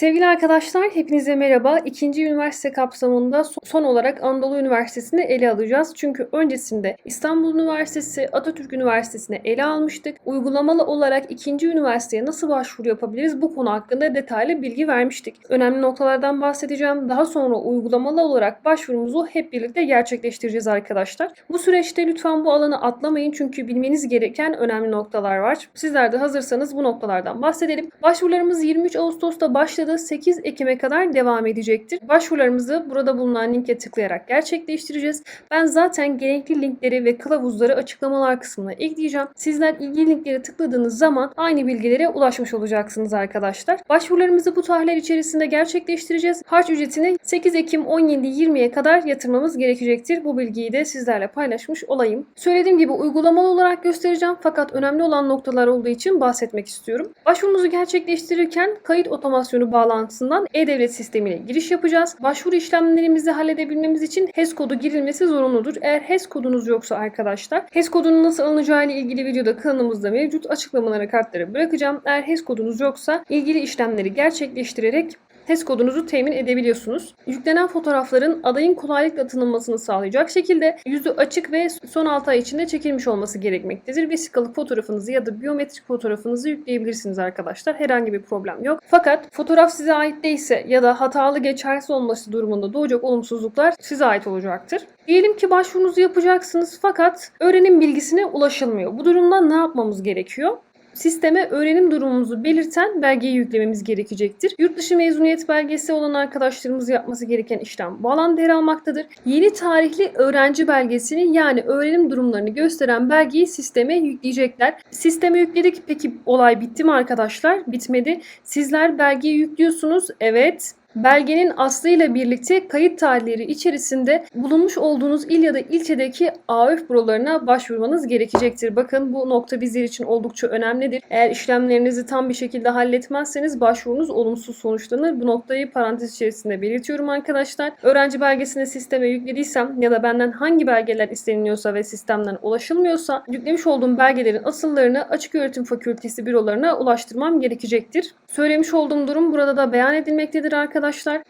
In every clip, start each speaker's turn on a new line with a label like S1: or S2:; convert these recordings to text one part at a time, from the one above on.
S1: Sevgili arkadaşlar, hepinize merhaba. İkinci üniversite kapsamında son- olarak Anadolu Üniversitesi'ni ele alacağız. Çünkü öncesinde İstanbul Üniversitesi, Atatürk Üniversitesi'ne ele almıştık. Uygulamalı olarak ikinci üniversiteye nasıl başvuru yapabiliriz bu konu hakkında detaylı bilgi vermiştik. Önemli noktalardan bahsedeceğim. Daha sonra uygulamalı olarak başvurumuzu hep birlikte gerçekleştireceğiz arkadaşlar. Bu süreçte lütfen bu alanı atlamayın çünkü bilmeniz gereken önemli noktalar var. Sizler de hazırsanız bu noktalardan bahsedelim. Başvurularımız 23 Ağustos'ta başladı. 8 Ekim'e kadar devam edecektir. Başvurularımızı burada bulunan linke tıklayarak gerçekleştireceğiz. Ben zaten gerekli linkleri ve kılavuzları açıklamalar kısmına ekleyeceğim. Sizler ilgili linkleri tıkladığınız zaman aynı bilgilere ulaşmış olacaksınız arkadaşlar. Başvurularımızı bu tarihler içerisinde gerçekleştireceğiz. Harç ücretini 8 Ekim 17-20'ye kadar yatırmamız gerekecektir. Bu bilgiyi de sizlerle paylaşmış olayım. Söylediğim gibi uygulamalı olarak göstereceğim fakat önemli olan noktalar olduğu için bahsetmek istiyorum. Başvurumuzu gerçekleştirirken kayıt otomasyonu bağlantısından e-devlet sistemine giriş yapacağız. Başvuru işlemlerimizi halledebilmemiz için HES kodu girilmesi zorunludur. Eğer HES kodunuz yoksa arkadaşlar HES kodunun nasıl alınacağı ile ilgili videoda kanalımızda mevcut açıklamalara kartları bırakacağım. Eğer HES kodunuz yoksa ilgili işlemleri gerçekleştirerek HES kodunuzu temin edebiliyorsunuz. Yüklenen fotoğrafların adayın kolaylıkla tanınmasını sağlayacak şekilde yüzü açık ve son 6 ay içinde çekilmiş olması gerekmektedir. Vesikalık fotoğrafınızı ya da biyometrik fotoğrafınızı yükleyebilirsiniz arkadaşlar. Herhangi bir problem yok. Fakat fotoğraf size ait değilse ya da hatalı geçersiz olması durumunda doğacak olumsuzluklar size ait olacaktır. Diyelim ki başvurunuzu yapacaksınız fakat öğrenim bilgisine ulaşılmıyor. Bu durumda ne yapmamız gerekiyor? Sisteme öğrenim durumumuzu belirten belgeyi yüklememiz gerekecektir. Yurt dışı mezuniyet belgesi olan arkadaşlarımız yapması gereken işlem bu alanda yer almaktadır. Yeni tarihli öğrenci belgesini yani öğrenim durumlarını gösteren belgeyi sisteme yükleyecekler. Sisteme yükledik. Peki olay bitti mi arkadaşlar? Bitmedi. Sizler belgeyi yüklüyorsunuz. Evet. Belgenin aslıyla birlikte kayıt tarihleri içerisinde bulunmuş olduğunuz il ya da ilçedeki AÖF bürolarına başvurmanız gerekecektir. Bakın bu nokta bizler için oldukça önemlidir. Eğer işlemlerinizi tam bir şekilde halletmezseniz başvurunuz olumsuz sonuçlanır. Bu noktayı parantez içerisinde belirtiyorum arkadaşlar. Öğrenci belgesini sisteme yüklediysem ya da benden hangi belgeler isteniliyorsa ve sistemden ulaşılmıyorsa yüklemiş olduğum belgelerin asıllarını Açık Öğretim Fakültesi bürolarına ulaştırmam gerekecektir. Söylemiş olduğum durum burada da beyan edilmektedir arkadaşlar.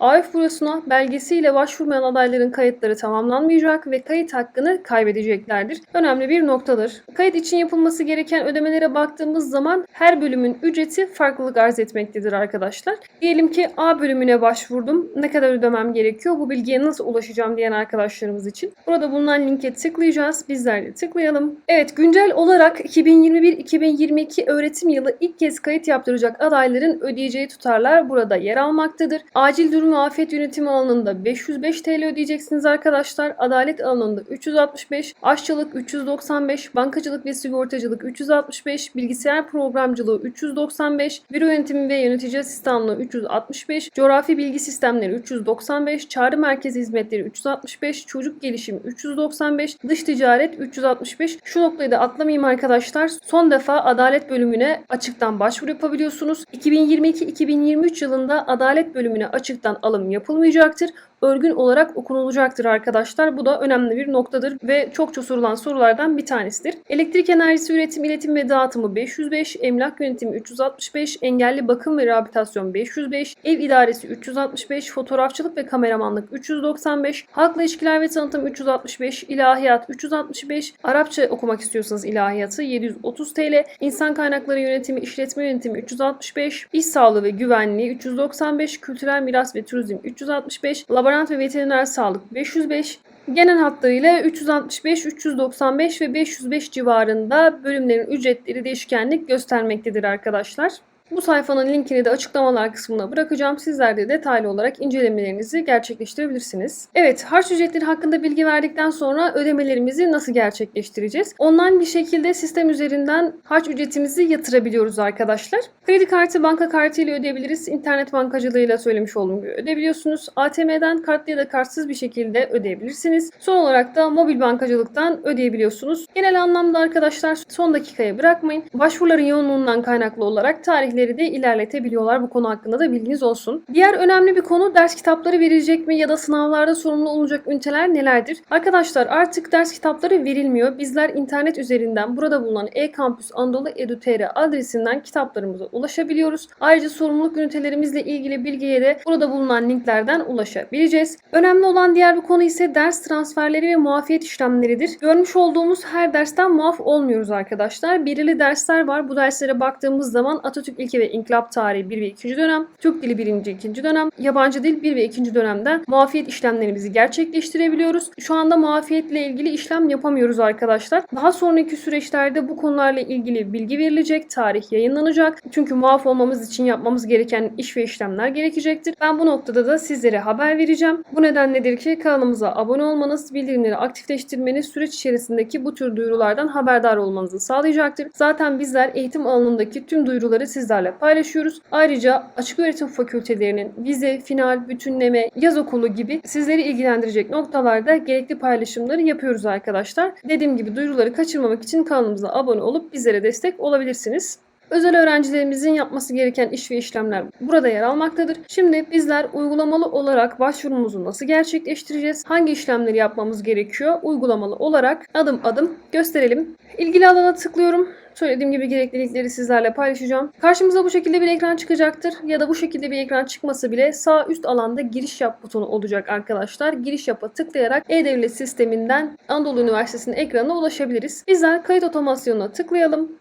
S1: AF bürosuna belgesiyle başvurmayan adayların kayıtları tamamlanmayacak ve kayıt hakkını kaybedeceklerdir. Önemli bir noktadır. Kayıt için yapılması gereken ödemelere baktığımız zaman her bölümün ücreti farklılık arz etmektedir arkadaşlar. Diyelim ki A bölümüne başvurdum. Ne kadar ödemem gerekiyor? Bu bilgiye nasıl ulaşacağım diyen arkadaşlarımız için. Burada bulunan linke tıklayacağız. Bizler de tıklayalım. Evet güncel olarak 2021-2022 öğretim yılı ilk kez kayıt yaptıracak adayların ödeyeceği tutarlar burada yer almaktadır. Acil durum afet yönetimi alanında 505 TL ödeyeceksiniz arkadaşlar. Adalet alanında 365, aşçılık 395, bankacılık ve sigortacılık 365, bilgisayar programcılığı 395, büro yönetimi ve yönetici asistanlığı 365, coğrafi bilgi sistemleri 395, çağrı merkezi hizmetleri 365, çocuk gelişimi 395, dış ticaret 365. Şu noktayı da atlamayayım arkadaşlar. Son defa adalet bölümüne açıktan başvuru yapabiliyorsunuz. 2022-2023 yılında adalet bölümüne açıktan alım yapılmayacaktır. Örgün olarak okunulacaktır arkadaşlar. Bu da önemli bir noktadır ve çokça sorulan sorulardan bir tanesidir. Elektrik enerjisi üretim, iletim ve dağıtımı 505, emlak yönetimi 365, engelli bakım ve rehabilitasyon 505, ev idaresi 365, fotoğrafçılık ve kameramanlık 395, halkla ilişkiler ve tanıtım 365, ilahiyat 365, Arapça okumak istiyorsanız ilahiyatı 730 TL, insan kaynakları yönetimi, işletme yönetimi 365, iş sağlığı ve güvenliği 395, kültürel miras ve turizm 365, laborant ve veteriner sağlık 505, Genel hatlarıyla 365, 395 ve 505 civarında bölümlerin ücretleri değişkenlik göstermektedir arkadaşlar. Bu sayfanın linkini de açıklamalar kısmına bırakacağım. Sizler de detaylı olarak incelemelerinizi gerçekleştirebilirsiniz. Evet, harç ücretleri hakkında bilgi verdikten sonra ödemelerimizi nasıl gerçekleştireceğiz? Online bir şekilde sistem üzerinden harç ücretimizi yatırabiliyoruz arkadaşlar. Kredi kartı, banka kartı ile ödeyebiliriz. İnternet bankacılığıyla söylemiş olduğum gibi ödeyebiliyorsunuz. ATM'den kartlı ya da kartsız bir şekilde ödeyebilirsiniz. Son olarak da mobil bankacılıktan ödeyebiliyorsunuz. Genel anlamda arkadaşlar son dakikaya bırakmayın. Başvuruların yoğunluğundan kaynaklı olarak tarihleri bilgileri de ilerletebiliyorlar. Bu konu hakkında da bilginiz olsun. Diğer önemli bir konu ders kitapları verilecek mi ya da sınavlarda sorumlu olacak üniteler nelerdir? Arkadaşlar artık ders kitapları verilmiyor. Bizler internet üzerinden burada bulunan e-kampüs Anadolu Edu.tr adresinden kitaplarımıza ulaşabiliyoruz. Ayrıca sorumluluk ünitelerimizle ilgili bilgiye de burada bulunan linklerden ulaşabileceğiz. Önemli olan diğer bir konu ise ders transferleri ve muafiyet işlemleridir. Görmüş olduğumuz her dersten muaf olmuyoruz arkadaşlar. Belirli dersler var. Bu derslere baktığımız zaman Atatürk İlke ve İnkılap Tarihi 1 ve 2. dönem, Türk Dili 1. 2. dönem, Yabancı Dil 1 ve 2. dönemden muafiyet işlemlerimizi gerçekleştirebiliyoruz. Şu anda muafiyetle ilgili işlem yapamıyoruz arkadaşlar. Daha sonraki süreçlerde bu konularla ilgili bilgi verilecek, tarih yayınlanacak. Çünkü muaf olmamız için yapmamız gereken iş ve işlemler gerekecektir. Ben bu noktada da sizlere haber vereceğim. Bu nedenledir ki kanalımıza abone olmanız, bildirimleri aktifleştirmeniz süreç içerisindeki bu tür duyurulardan haberdar olmanızı sağlayacaktır. Zaten bizler eğitim alanındaki tüm duyuruları sizlerle paylaşıyoruz. Ayrıca açık öğretim fakültelerinin vize, final, bütünleme, yaz okulu gibi sizleri ilgilendirecek noktalarda gerekli paylaşımları yapıyoruz arkadaşlar. Dediğim gibi duyuruları kaçırmamak için kanalımıza abone olup bizlere destek olabilirsiniz. Özel öğrencilerimizin yapması gereken iş ve işlemler burada yer almaktadır. Şimdi bizler uygulamalı olarak başvurumuzu nasıl gerçekleştireceğiz? Hangi işlemleri yapmamız gerekiyor? Uygulamalı olarak adım adım gösterelim. İlgili alana tıklıyorum. Söylediğim gibi gereklilikleri sizlerle paylaşacağım. Karşımıza bu şekilde bir ekran çıkacaktır. Ya da bu şekilde bir ekran çıkması bile sağ üst alanda giriş yap butonu olacak arkadaşlar. Giriş yapa tıklayarak E-Devlet sisteminden Anadolu Üniversitesi'nin ekranına ulaşabiliriz. Bizler kayıt otomasyonuna tıklayalım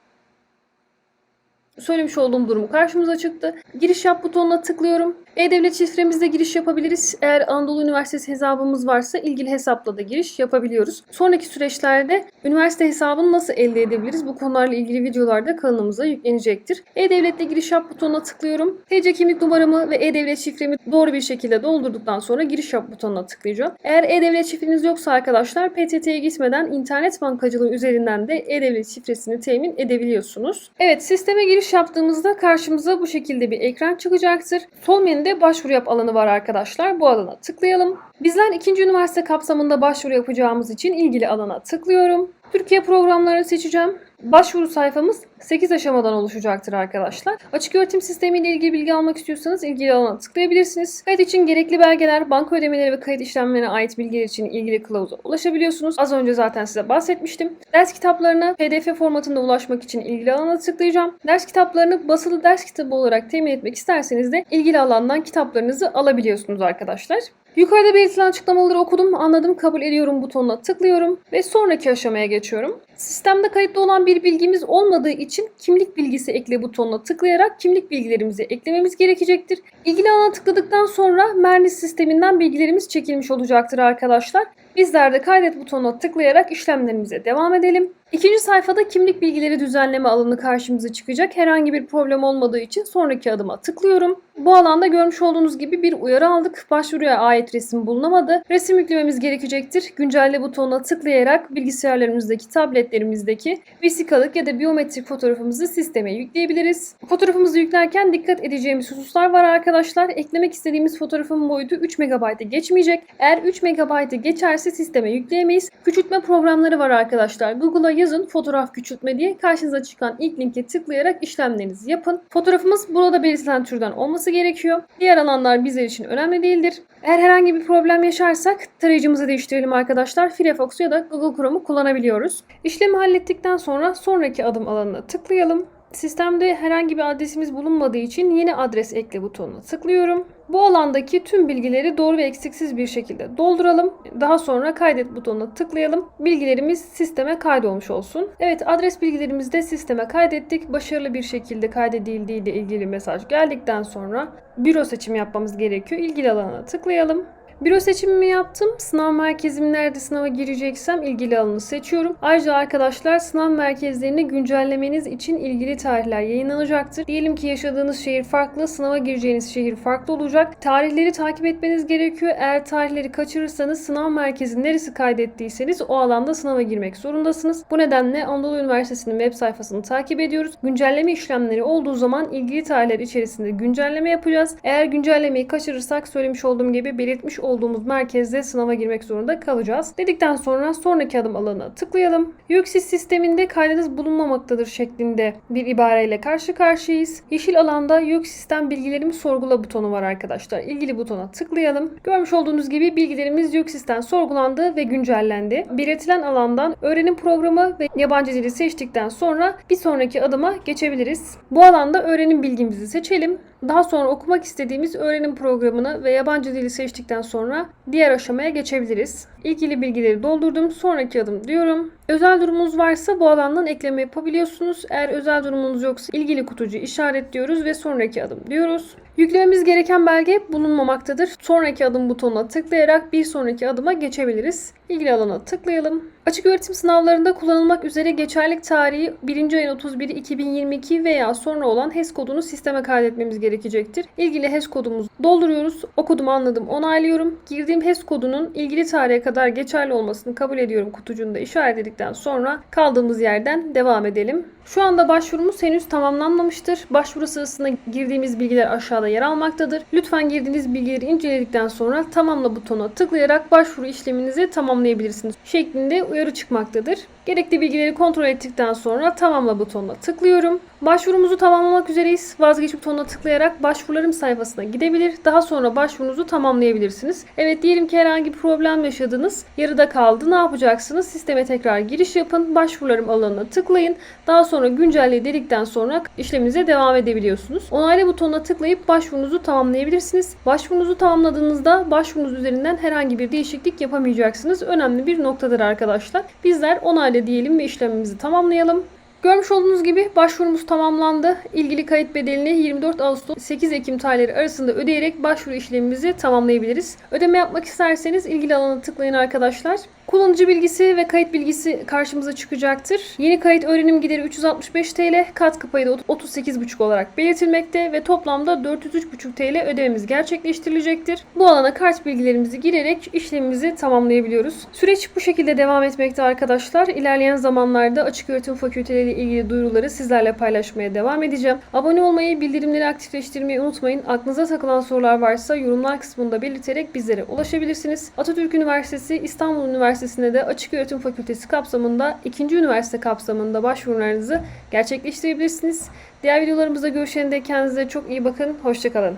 S1: söylemiş olduğum durumu karşımıza çıktı. Giriş yap butonuna tıklıyorum. E-Devlet şifremizle giriş yapabiliriz. Eğer Anadolu Üniversitesi hesabımız varsa ilgili hesapla da giriş yapabiliyoruz. Sonraki süreçlerde üniversite hesabını nasıl elde edebiliriz? Bu konularla ilgili videolar da kanalımıza yüklenecektir. E-Devlet'te giriş yap butonuna tıklıyorum. TC kimlik numaramı ve E-Devlet şifremi doğru bir şekilde doldurduktan sonra giriş yap butonuna tıklayacağım. Eğer E-Devlet şifreniz yoksa arkadaşlar PTT'ye gitmeden internet bankacılığı üzerinden de E-Devlet şifresini temin edebiliyorsunuz. Evet sisteme giriş yaptığımızda karşımıza bu şekilde bir ekran çıkacaktır. Sol menüde başvuru yap alanı var arkadaşlar. Bu alana tıklayalım. Bizler ikinci üniversite kapsamında başvuru yapacağımız için ilgili alana tıklıyorum. Türkiye programlarını seçeceğim. Başvuru sayfamız 8 aşamadan oluşacaktır arkadaşlar. Açık öğretim sistemiyle ilgili bilgi almak istiyorsanız ilgili alana tıklayabilirsiniz. Kayıt için gerekli belgeler, banka ödemeleri ve kayıt işlemlerine ait bilgiler için ilgili kılavuza ulaşabiliyorsunuz. Az önce zaten size bahsetmiştim. Ders kitaplarına PDF formatında ulaşmak için ilgili alana tıklayacağım. Ders kitaplarını basılı ders kitabı olarak temin etmek isterseniz de ilgili alandan kitaplarınızı alabiliyorsunuz arkadaşlar. Yukarıda belirtilen açıklamaları okudum, anladım, kabul ediyorum butonuna tıklıyorum ve sonraki aşamaya geçiyorum. Sistemde kayıtlı olan bir bilgimiz olmadığı için kimlik bilgisi ekle butonuna tıklayarak kimlik bilgilerimizi eklememiz gerekecektir. İlgili alana tıkladıktan sonra Mernis sisteminden bilgilerimiz çekilmiş olacaktır arkadaşlar. Bizler de kaydet butonuna tıklayarak işlemlerimize devam edelim. İkinci sayfada kimlik bilgileri düzenleme alanı karşımıza çıkacak. Herhangi bir problem olmadığı için sonraki adıma tıklıyorum. Bu alanda görmüş olduğunuz gibi bir uyarı aldık. Başvuruya ait resim bulunamadı. Resim yüklememiz gerekecektir. Güncelle butonuna tıklayarak bilgisayarlarımızdaki, tabletlerimizdeki vesikalık ya da biyometrik fotoğrafımızı sisteme yükleyebiliriz. Fotoğrafımızı yüklerken dikkat edeceğimiz hususlar var arkadaşlar. Eklemek istediğimiz fotoğrafın boyutu 3 MB'e geçmeyecek. Eğer 3 MB'e geçerse sisteme yükleyemeyiz. Küçültme programları var arkadaşlar. Google'a yazın fotoğraf küçültme diye karşınıza çıkan ilk linke tıklayarak işlemlerinizi yapın. Fotoğrafımız burada belirtilen türden olması gerekiyor. Diğer alanlar bizler için önemli değildir. Eğer herhangi bir problem yaşarsak tarayıcımızı değiştirelim arkadaşlar. Firefox ya da Google Chrome'u kullanabiliyoruz. İşlemi hallettikten sonra sonraki adım alanına tıklayalım. Sistemde herhangi bir adresimiz bulunmadığı için yeni adres ekle butonuna tıklıyorum. Bu alandaki tüm bilgileri doğru ve eksiksiz bir şekilde dolduralım. Daha sonra kaydet butonuna tıklayalım. Bilgilerimiz sisteme kaydolmuş olsun. Evet adres bilgilerimizi de sisteme kaydettik. Başarılı bir şekilde kaydedildiği ile ilgili mesaj geldikten sonra büro seçimi yapmamız gerekiyor. İlgili alana tıklayalım. Büro seçimimi yaptım. Sınav merkezim nerede sınava gireceksem ilgili alanı seçiyorum. Ayrıca arkadaşlar sınav merkezlerini güncellemeniz için ilgili tarihler yayınlanacaktır. Diyelim ki yaşadığınız şehir farklı, sınava gireceğiniz şehir farklı olacak. Tarihleri takip etmeniz gerekiyor. Eğer tarihleri kaçırırsanız sınav merkezi neresi kaydettiyseniz o alanda sınava girmek zorundasınız. Bu nedenle Anadolu Üniversitesi'nin web sayfasını takip ediyoruz. Güncelleme işlemleri olduğu zaman ilgili tarihler içerisinde güncelleme yapacağız. Eğer güncellemeyi kaçırırsak söylemiş olduğum gibi belirtmiş olduğumuz merkezde sınava girmek zorunda kalacağız. Dedikten sonra sonraki adım alanına tıklayalım. YÖKSİS sisteminde kaydınız bulunmamaktadır şeklinde bir ibareyle karşı karşıyayız. Yeşil alanda YÖKSİS'ten bilgilerimi sorgula butonu var arkadaşlar. İlgili butona tıklayalım. Görmüş olduğunuz gibi bilgilerimiz YÖKSİS'ten sorgulandı ve güncellendi. Belirtilen alandan öğrenim programı ve yabancı dili seçtikten sonra bir sonraki adıma geçebiliriz. Bu alanda öğrenim bilgimizi seçelim. Daha sonra okumak istediğimiz öğrenim programını ve yabancı dili seçtikten sonra diğer aşamaya geçebiliriz. İlgili bilgileri doldurdum. Sonraki adım diyorum. Özel durumunuz varsa bu alandan ekleme yapabiliyorsunuz. Eğer özel durumunuz yoksa ilgili kutucu işaretliyoruz ve sonraki adım diyoruz. Yüklememiz gereken belge bulunmamaktadır. Sonraki adım butonuna tıklayarak bir sonraki adıma geçebiliriz. İlgili alana tıklayalım. Açık öğretim sınavlarında kullanılmak üzere geçerlik tarihi 1. ayın 31'i 2022 veya sonra olan HES kodunu sisteme kaydetmemiz gerekecektir. İlgili HES kodumuzu dolduruyoruz. Okuduğumu anladım, onaylıyorum. Girdiğim HES kodunun ilgili tarihe kadar geçerli olmasını kabul ediyorum kutucuğunu da işaretledikten sonra kaldığımız yerden devam edelim. Şu anda başvurumuz henüz tamamlanmamıştır. Başvuru sırasında girdiğimiz bilgiler aşağıda yer almaktadır. Lütfen girdiğiniz bilgileri inceledikten sonra tamamla butonuna tıklayarak başvuru işleminizi tamamlayabilirsiniz şeklinde uyarı çıkmaktadır. Gerekli bilgileri kontrol ettikten sonra tamamla butonuna tıklıyorum. Başvurumuzu tamamlamak üzereyiz. Vazgeç butonuna tıklayarak başvurularım sayfasına gidebilir. Daha sonra başvurunuzu tamamlayabilirsiniz. Evet diyelim ki herhangi bir problem yaşadınız. Yarıda kaldı. Ne yapacaksınız? Sisteme tekrar giriş yapın. Başvurularım alanına tıklayın. Daha sonra güncelle dedikten sonra işleminize devam edebiliyorsunuz. Onayla butonuna tıklayıp başvurunuzu tamamlayabilirsiniz. Başvurunuzu tamamladığınızda başvurunuz üzerinden herhangi bir değişiklik yapamayacaksınız. Önemli bir noktadır arkadaşlar. Bizler onayla diyelim ve işlemimizi tamamlayalım. Görmüş olduğunuz gibi başvurumuz tamamlandı. İlgili kayıt bedelini 24 Ağustos 8 Ekim tarihleri arasında ödeyerek başvuru işlemimizi tamamlayabiliriz. Ödeme yapmak isterseniz ilgili alana tıklayın arkadaşlar. Kullanıcı bilgisi ve kayıt bilgisi karşımıza çıkacaktır. Yeni kayıt öğrenim gideri 365 TL, katkı payı da 38,5 olarak belirtilmekte ve toplamda 403,5 TL ödememiz gerçekleştirilecektir. Bu alana kart bilgilerimizi girerek işlemimizi tamamlayabiliyoruz. Süreç bu şekilde devam etmekte arkadaşlar. İlerleyen zamanlarda açık öğretim fakülteleriyle ilgili duyuruları sizlerle paylaşmaya devam edeceğim. Abone olmayı, bildirimleri aktifleştirmeyi unutmayın. Aklınıza takılan sorular varsa yorumlar kısmında belirterek bizlere ulaşabilirsiniz. Atatürk Üniversitesi, İstanbul Üniversitesi Üniversitesi'nde de Açık Öğretim Fakültesi kapsamında ikinci üniversite kapsamında başvurularınızı gerçekleştirebilirsiniz. Diğer videolarımızda görüşene dek kendinize çok iyi bakın. Hoşçakalın.